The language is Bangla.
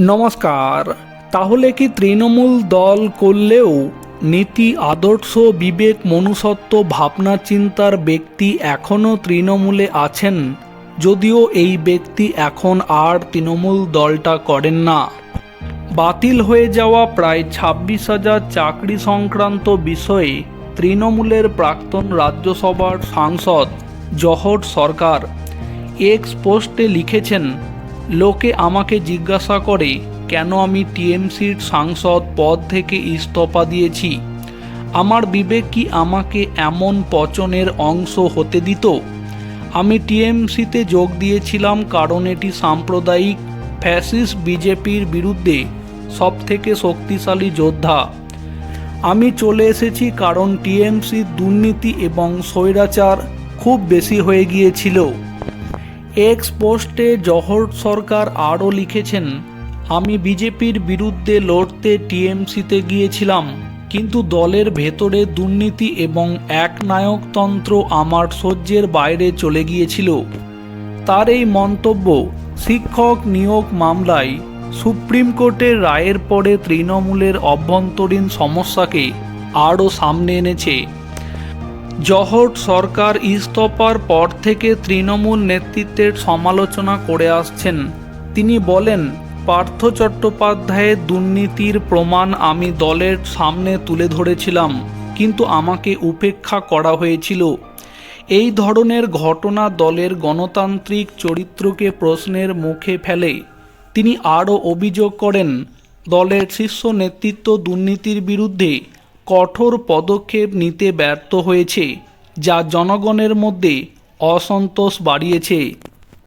নমস্কার, তাহলে কি তৃণমূল দল করলেও নীতি, আদর্শ, বিবেক, মনুষ্যত্ব, ভাবনা, চিন্তার ব্যক্তি এখনও তৃণমূলে আছেন? যদিও এই ব্যক্তি এখন আর তৃণমূল দলটা করেন না। বাতিল হয়ে যাওয়া প্রায় ছাব্বিশ হাজার চাকরি সংক্রান্ত বিষয়ে তৃণমূলের প্রাক্তন রাজ্যসভার সাংসদ জহর সরকার এক্স পোস্টে লিখেছেন লোকে আমাকে জিজ্ঞাসা করে, কেন আমি টিএমসির সাংসদ পদ থেকে ইস্তফা দিয়েছি? আমার বিবেক কি আমাকে এমন পচনের অংশ হতে দিত? আমি টিএমসিতে যোগ দিয়েছিলাম কারণ এটি সাম্প্রদায়িক ফ্যাসিস বিজেপির বিরুদ্ধে সবথেকে শক্তিশালী যোদ্ধা। আমি চলে এসেছি কারণ টিএমসির দুর্নীতি এবং স্বৈরাচার খুব বেশি হয়ে গিয়েছিল। এক্স পোস্টে জহর সরকার আরও লিখেছেন, আমি বিজেপির বিরুদ্ধে লড়তে টিএমসিতে গিয়েছিলাম, কিন্তু দলের ভেতরে দুর্নীতি এবং একনায়কতন্ত্র আমার সহ্যের বাইরে চলে গিয়েছিল। তার এই মন্তব্য শিক্ষক নিয়োগ মামলায় সুপ্রিম কোর্টের রায়ের পরে তৃণমূলের অভ্যন্তরীণ সমস্যাকে আরও সামনে এনেছে। জহর সরকার ইস্তফার পর থেকে তৃণমূল নেতৃত্বের সমালোচনা করে আসছেন। তিনি বলেন, পার্থ চট্টোপাধ্যায়ের দুর্নীতির প্রমাণ আমি দলের সামনে তুলে ধরেছিলাম, কিন্তু আমাকে উপেক্ষা করা হয়েছিল। এই ধরনের ঘটনা দলের গণতান্ত্রিক চরিত্রকে প্রশ্নের মুখে ফেলে। তিনি আরও অভিযোগ করেন, দলের শীর্ষ নেতৃত্ব দুর্নীতির বিরুদ্ধে কঠোর পদক্ষেপ নিতে ব্যর্থ হয়েছে যা জনগণের মধ্যে অসন্তোষ বাড়িয়েছে।